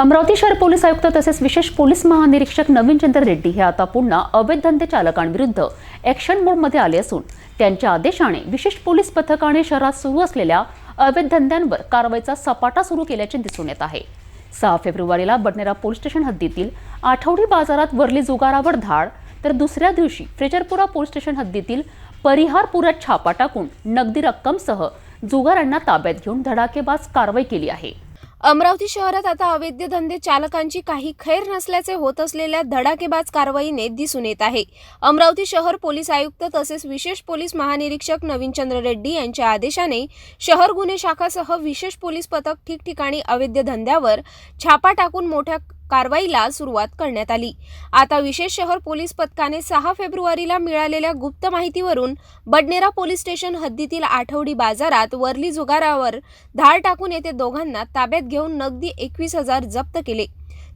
अमरावती शहर पोलीस आयुक्त तसेच विशेष पोलीस महानिरीक्षक नवीन चंद्र रेड्डी हे आता पुन्हा अवैध धंदे चालकांविरुद्ध ॲक्शन मोडमध्ये आले असून त्यांच्या आदेशाने विशेष पोलीस पथकाने शहरात सुरू असलेल्या अवैध धंद्यांवर कारवाईचा सपाटा सुरू केल्याचे दिसून येत आहे. सहा फेब्रुवारीला बडनेरा पोलीस स्टेशन हद्दीतील आठवडी बाजारात वरली जुगारावर धाड तर दुसऱ्या दिवशी फ्रेजरपुरा पोलीस स्टेशन हद्दीतील परिहारपुरात छापा टाकून नगदी रक्कमसह जुगारांना ताब्यात घेऊन धडाकेबाज कारवाई केली आहे. अमरावती शहरात आता अवैध धंदे चालकांची काही खैर नसल्याचे होत असलेल्या धडाकेबाज कारवाईने दिसून येत आहे. अमरावती शहर पोलीस आयुक्त तसेच विशेष पोलीस महानिरीक्षक नवीनचंद्र रेड्डी यांच्या आदेशाने शहर गुन्हे शाखासह विशेष पोलीस पथक ठिकठिकाणी अवैध धंद्यावर छापा टाकून मोठ्या कारवाईला सुरुवात करण्यात आली. आता विशेष शहर पोलीस पथकाने सहा फेब्रुवारीला मिळालेल्या गुप्त माहितीवरून बडनेरा पोलीस स्टेशन हद्दीतील आठवडी बाजारात वरली जुगारावर धाड टाकून येथे दोघांना ताब्यात घेऊन नगदी एकवीस हजार जप्त केले.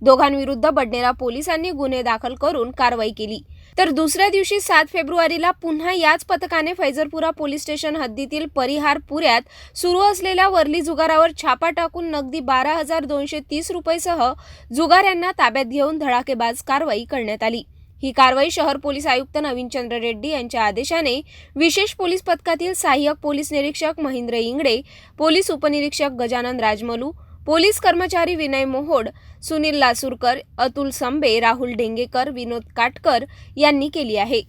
दोघांविरुद्ध बडनेरा पोलिसांनी गुन्हे दाखल करून कारवाई केली. तर दुसऱ्या दिवशी सात फेब्रुवारीला पुन्हा याच पथकाने फैजरपुरा पोलीस स्टेशन हद्दीतील परिहार पुऱ्यात सुरू असलेल्या वरली जुगारावर छापा टाकून नगदी बारा हजार दोनशे तीस रुपयेसह जुगाऱ्यांना ताब्यात घेऊन धडाकेबाज कारवाई करण्यात आली. ही कारवाई शहर पोलीस आयुक्त नवीनचंद्र रेड्डी यांच्या आदेशाने विशेष पोलीस पथकातील सहाय्यक पोलीस निरीक्षक महेंद्र इंगडे पोलीस उपनिरीक्षक गजानन राजमलू पोलीस कर्मचारी विनय मोहोड सुनील लासूरकर अतुल संबे राहुल डेंगेकर विनोद काटकर यांनी केली आहे.